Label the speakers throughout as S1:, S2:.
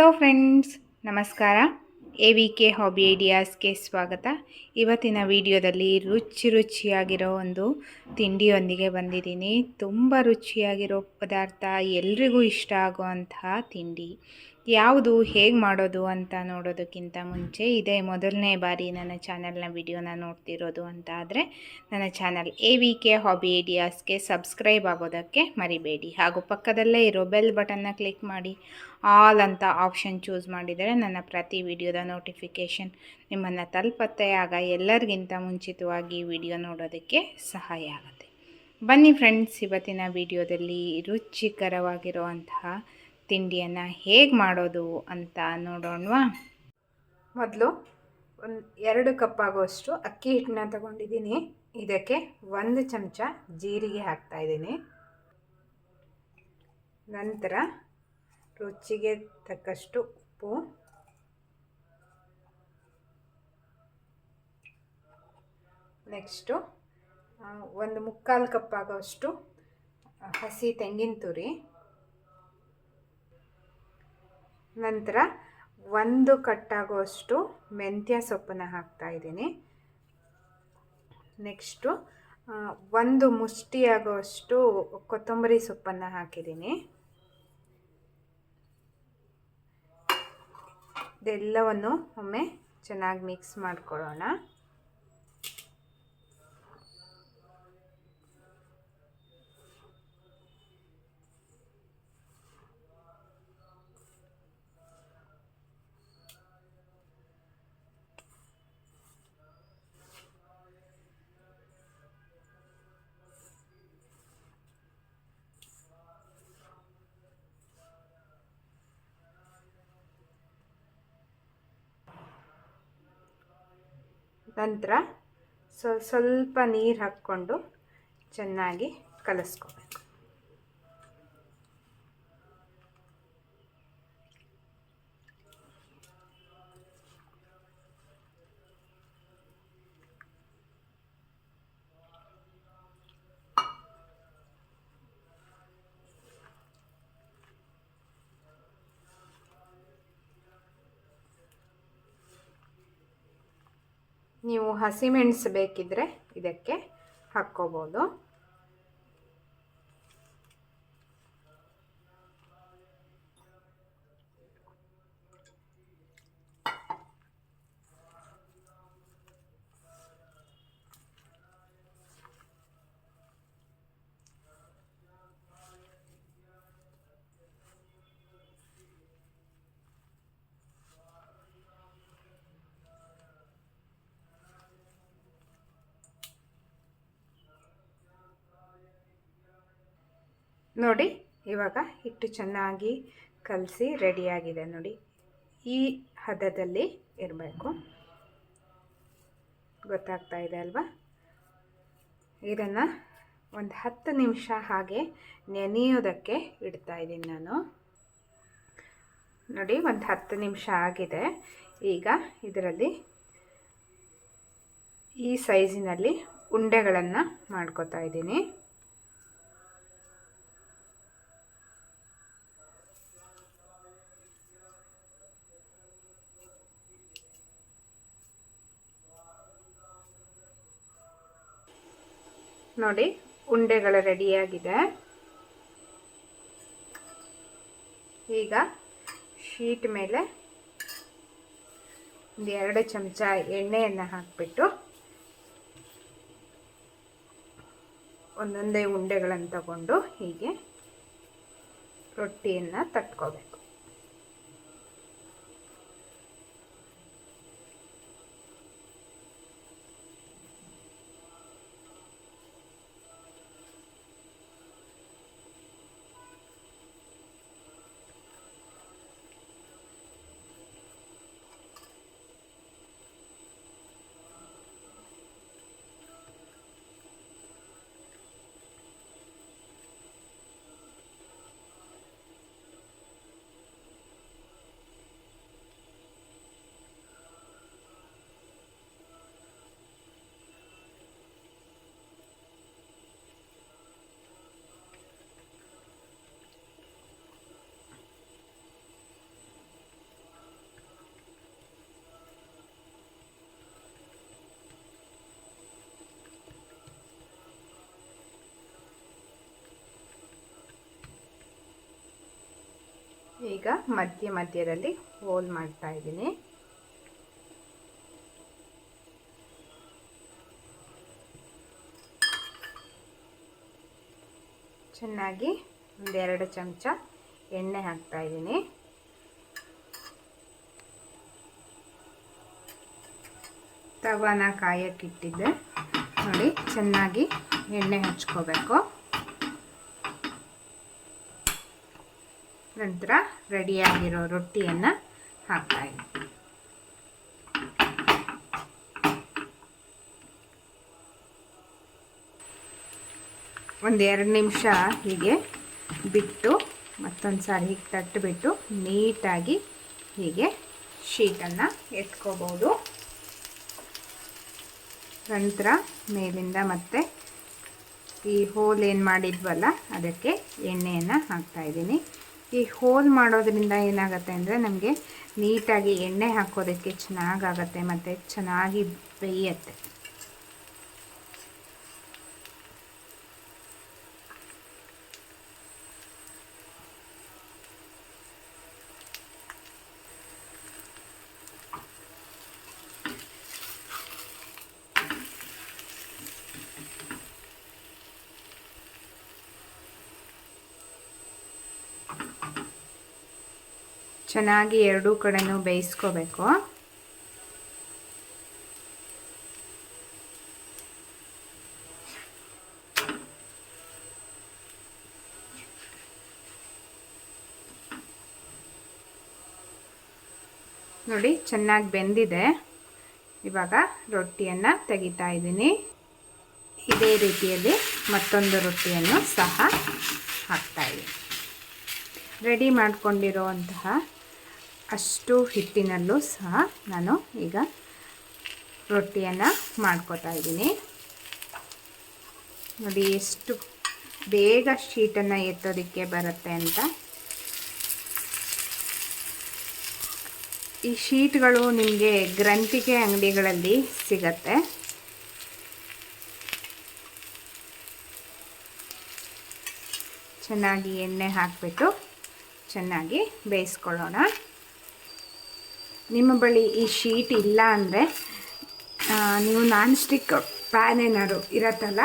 S1: Hello friends ನಮಸ್ಕಾರ. A V K hobby ಐಡಿಯಾಸ್ಗೆ ಸ್ವಾಗತ. ಇವತ್ತಿನ ವಿಡಿಯೋದಲ್ಲಿ ರುಚಿ ರುಚಿಯಾಗಿರೋ ಒಂದು ತಿಂಡಿಯೊಂದಿಗೆ ಬಂದಿದ್ದೀನಿ. ತುಂಬ ರುಚಿಯಾಗಿರೋ ಪದಾರ್ಥ ಎಲ್ರಿಗೂ ಇಷ್ಟ ಆಗುವಂತಹ ತಿಂಡಿ. ಯಾವುದು ಹೇಗೆ ಮಾಡೋದು ಅಂತ ನೋಡೋದಕ್ಕಿಂತ ಮುಂಚೆ ಇದೇ ಮೊದಲನೇ ಬಾರಿ ನನ್ನ ಚಾನಲ್ನ ವಿಡಿಯೋನ ನೋಡ್ತಿರೋದು ಅಂತ ಆದರೆ ನನ್ನ channel A V K hobby ಐಡಿಯಾಸ್ಗೆ subscribe ಆಗೋದಕ್ಕೆ ಮರಿಬೇಡಿ. ಹಾಗೂ ಪಕ್ಕದಲ್ಲೇ ಇರೋ ಬೆಲ್ ಬಟನ್ನ ಕ್ಲಿಕ್ ಮಾಡಿ. ಆಲ್ ಅಂತ ಆಪ್ಷನ್ ಚೂಸ್ ಮಾಡಿದರೆ ನನ್ನ ಪ್ರತಿ ವಿಡಿಯೋದ ನೋಟಿಫಿಕೇಷನ್ ನಿಮ್ಮನ್ನು ತಲುಪತ್ತೆ. ಆಗ ಎಲ್ಲರಿಗಿಂತ ಮುಂಚಿತವಾಗಿ ವಿಡಿಯೋ ನೋಡೋದಕ್ಕೆ ಸಹಾಯ ಆಗುತ್ತೆ. ಬನ್ನಿ ಫ್ರೆಂಡ್ಸ್, ಇವತ್ತಿನ ವಿಡಿಯೋದಲ್ಲಿ ರುಚಿಕರವಾಗಿರುವಂತಹ ತಿಂಡಿಯನ್ನು ಹೇಗೆ ಮಾಡೋದು ಅಂತ ನೋಡೋಣವಾ? ಮೊದಲು ಒಂದು ಎರಡು ಕಪ್ ಆಗುವಷ್ಟು ಅಕ್ಕಿ ಹಿಟ್ಟನ್ನ ತಗೊಂಡಿದ್ದೀನಿ. ಇದಕ್ಕೆ ಒಂದು ಚಮಚ ಜೀರಿಗೆ ಹಾಕ್ತಾಯಿದ್ದೀನಿ ನಂತರ ರುಚಿಗೆ ತಕ್ಕಷ್ಟು ಉಪ್ಪು. ನೆಕ್ಸ್ಟು ಒಂದು ಮುಕ್ಕಾಲು ಕಪ್ ಆಗೋಷ್ಟು ಹಸಿ ತೆಂಗಿನ ತುರಿ. ನಂತರ ಒಂದು ಕಟ್ಟಾಗುವಷ್ಟು ಮೆಂತ್ಯ ಸೊಪ್ಪನ್ನು ಹಾಕ್ತಾಯಿದ್ದೀನಿ ನೆಕ್ಸ್ಟು ಒಂದು ಮುಷ್ಟಿಯಾಗುವಷ್ಟು ಕೊತ್ತಂಬರಿ ಸೊಪ್ಪನ್ನು ಹಾಕಿದ್ದೀನಿ. ಇದೆಲ್ಲವನ್ನು ಒಮ್ಮೆ ಚೆನ್ನಾಗಿ ಮಿಕ್ಸ್ ಮಾಡ್ಕೊಳ್ಳೋಣ. ನಂತರ ಸ್ವಲ್ಪ ನೀರು ಹಾಕ್ಕೊಂಡು ಚೆನ್ನಾಗಿ ಕಲಿಸ್ಕೋಬೇಕು. ನೀವು ಹಸಿಮೆಣಸು ಬೇಕಿದ್ದರೆ ಇದಕ್ಕೆ ಹಾಕ್ಕೋಬೋದು. ನೋಡಿ, ಇವಾಗ ಹಿಟ್ಟು ಚೆನ್ನಾಗಿ ಕಲಸಿ ರೆಡಿಯಾಗಿದೆ ನೋಡಿ. ಈ ಹದದಲ್ಲಿ ಇರಬೇಕು. ಗೊತ್ತಾಗ್ತಾ ಇದೆ ಅಲ್ವಾ? ಇದನ್ನು ಒಂದು ಹತ್ತು ನಿಮಿಷ ಹಾಗೆ ನೆನೆಯೋದಕ್ಕೆ ಇಡ್ತಾ ಇದ್ದೀನಿ ನಾನು. ನೋಡಿ, ಒಂದು ಹತ್ತು ನಿಮಿಷ ಆಗಿದೆ. ಈಗ ಇದರಲ್ಲಿ ಈ ಸೈಜಿನಲ್ಲಿ ಉಂಡೆಗಳನ್ನು ಮಾಡ್ಕೋತಾ ಇದ್ದೀನಿ. ನೋಡಿ, ಉಂಡೆಗಳು ರೆಡಿಯಾಗಿದೆ ಈಗ ಶೀಟ್ ಮೇಲೆ ಒಂದು ಎರಡು ಚಮಚ ಎಣ್ಣೆಯನ್ನು ಹಾಕಿಬಿಟ್ಟು ಒಂದೊಂದೇ ಉಂಡೆಗಳನ್ನು ತಗೊಂಡು ಹೀಗೆ ರೊಟ್ಟಿಯನ್ನು ತಟ್ಕೋಬೇಕು. ಈಗ ಮಧ್ಯ ಮಧ್ಯದಲ್ಲಿ ಹೋಲ್ ಮಾಡ್ತಾ ಇದ್ದೀನಿ. ಚೆನ್ನಾಗಿ ಒಂದೆರಡು ಚಮಚ ಎಣ್ಣೆ ಹಾಕ್ತಾ ಇದ್ದೀನಿ. ತವಾನ ಕಾಯಕ್ಕಿಟ್ಟಿದ್ದೆ ನೋಡಿ, ಚೆನ್ನಾಗಿ ಎಣ್ಣೆ ಹಚ್ಕೋಬೇಕು. ನಂತರ ರೆಡಿಯಾಗಿರೋ ರೊಟ್ಟಿಯನ್ನು ಹಾಕ್ತಾಯಿದ್ದೀನಿ ಒಂದು ಎರಡು ನಿಮಿಷ ಹೀಗೆ ಬಿಟ್ಟು ಮತ್ತೊಂದು ಸಾರಿ ಹೀಗೆ ತಟ್ಟುಬಿಟ್ಟು ನೀಟಾಗಿ ಹೀಗೆ ಶೀಟನ್ನು ಎತ್ಕೋಬೋದು. ನಂತರ ಮೇಲಿಂದ ಮತ್ತೆ ಈ ಹೋಲ್ ಏನು ಮಾಡಿದ್ವಲ್ಲ, ಅದಕ್ಕೆ ಎಣ್ಣೆಯನ್ನು ಹಾಕ್ತಾಯಿದ್ದೀನಿ ಈ ಹೋಲ್ ಮಾಡೋದ್ರಿಂದ ಏನಾಗುತ್ತೆ ಅಂದರೆ ನಮಗೆ ನೀಟಾಗಿ ಎಣ್ಣೆ ಹಾಕೋದಕ್ಕೆ ಚೆನ್ನಾಗಾಗತ್ತೆ ಮತ್ತು ಚೆನ್ನಾಗಿ ಬೇಯುತ್ತೆ. ಚೆನ್ನಾಗಿ ಎರಡೂ ಕಡೆನೂ ಬೇಯಿಸ್ಕೋಬೇಕು. ನೋಡಿ, ಚೆನ್ನಾಗಿ ಬೆಂದಿದೆ. ಇವಾಗ ರೊಟ್ಟಿಯನ್ನು ತೆಗಿತಾ ಇದ್ದೀನಿ. ಇದೇ ರೀತಿಯಲ್ಲಿ ಮತ್ತೊಂದು ರೊಟ್ಟಿಯನ್ನು ಸಹ ಹಾಕ್ತಾಯಿದ್ದೀನಿ ರೆಡಿ ಮಾಡಿಕೊಂಡಿರುವಂತಹ ಅಷ್ಟು ಹಿಟ್ಟಿನಲ್ಲೂ ಸಹ ನಾನು ಈಗ ರೊಟ್ಟಿಯನ್ನು ಮಾಡ್ಕೋತಾ ಇದ್ದೀನಿ. ನೋಡಿ ಎಷ್ಟು ಬೇಗ ಶೀಟನ್ನು ಎತ್ತೋದಕ್ಕೆ ಬರುತ್ತೆ ಅಂತ. ಈ ಶೀಟ್ಗಳು ನಿಮಗೆ ಗ್ರಂಥಿಗೆ ಅಂಗಡಿಗಳಲ್ಲಿ ಸಿಗತ್ತೆ. ಚೆನ್ನಾಗಿ ಎಣ್ಣೆ ಹಾಕಿಬಿಟ್ಟು ಚೆನ್ನಾಗಿ ಬೇಯಿಸ್ಕೊಳ್ಳೋಣ. ನಿಮ್ಮ ಬಳಿ ಈ ಶೀಟ್ ಇಲ್ಲ ಅಂದರೆ ನೀವು ನಾನ್ ಸ್ಟಿಕ್ ಪ್ಯಾನ್ ಏನಾದ್ರು ಇರತ್ತಲ್ಲ,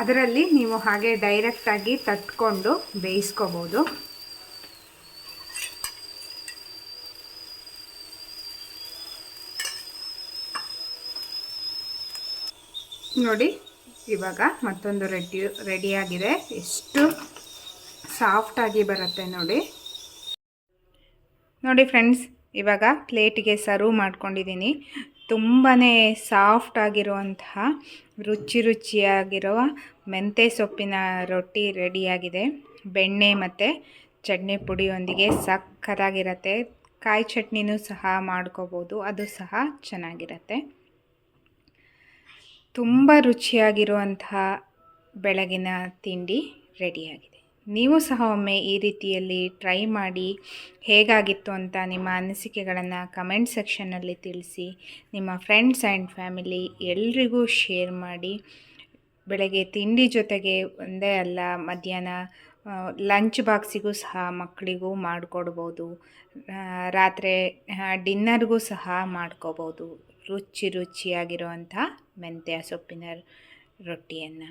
S1: ಅದರಲ್ಲಿ ನೀವು ಹಾಗೆ ಡೈರೆಕ್ಟಾಗಿ ತಟ್ಕೊಂಡು ಬೇಯಿಸ್ಕೋಬೋದು. ನೋಡಿ, ಇವಾಗ ಮತ್ತೊಂದು ರೆಡಿ ರೆಡಿಯಾಗಿದೆ ಎಷ್ಟು ಸಾಫ್ಟಾಗಿ ಬರುತ್ತೆ ನೋಡಿ. ನೋಡಿ ಫ್ರೆಂಡ್ಸ್ ಇವಾಗ ಪ್ಲೇಟಿಗೆ ಸರ್ವ್ ಮಾಡ್ಕೊಂಡಿದ್ದೀನಿ. ತುಂಬಾ ಸಾಫ್ಟ್ ಆಗಿರುವಂತಹ ರುಚಿ ರುಚಿಯಾಗಿರುವ ಮೆಂತೆ ಸೊಪ್ಪಿನ ರೊಟ್ಟಿ ರೆಡಿಯಾಗಿದೆ. ಬೆಣ್ಣೆ ಮತ್ತು ಚಟ್ನಿ ಪುಡಿಯೊಂದಿಗೆ ಸಕ್ಕತ್ತಾಗಿರತ್ತೆ ಕಾಯಿ ಚಟ್ನಿನೂ ಸಹ ಮಾಡ್ಕೋಬೋದು. ಅದು ಸಹ ಚೆನ್ನಾಗಿರತ್ತೆ. ತುಂಬ ರುಚಿಯಾಗಿರುವಂತಹ ಬೆಳಗಿನ ತಿಂಡಿ ರೆಡಿಯಾಗಿದೆ. ನೀವು ಸಹ ಒಮ್ಮೆ ಈ ರೀತಿಯಲ್ಲಿ ಟ್ರೈ ಮಾಡಿ ಹೇಗಾಗಿತ್ತು ಅಂತ ನಿಮ್ಮ ಅನಿಸಿಕೆಗಳನ್ನು ಕಮೆಂಟ್ ಸೆಕ್ಷನ್ನಲ್ಲಿ ತಿಳಿಸಿ, ನಿಮ್ಮ ಫ್ರೆಂಡ್ಸ್ ಆ್ಯಂಡ್ ಫ್ಯಾಮಿಲಿ ಎಲ್ರಿಗೂ ಶೇರ್ ಮಾಡಿ. ಬೆಳಗ್ಗೆ ತಿಂಡಿ ಜೊತೆಗೆ ಒಂದೇ ಅಲ್ಲ, ಮಧ್ಯಾಹ್ನ ಲಂಚ್ ಬಾಕ್ಸಿಗೂ ಸಹ ಮಕ್ಕಳಿಗೂ ಮಾಡಿಕೊಡ್ಬೋದು. ರಾತ್ರಿ ಡಿನ್ನರ್ಗೂ ಸಹ ಮಾಡ್ಕೋಬೋದು. ರುಚಿ ರುಚಿಯಾಗಿರುವಂಥ ಮೆಂತ್ಯ ಸೊಪ್ಪಿನ ರೊಟ್ಟಿಯನ್ನು.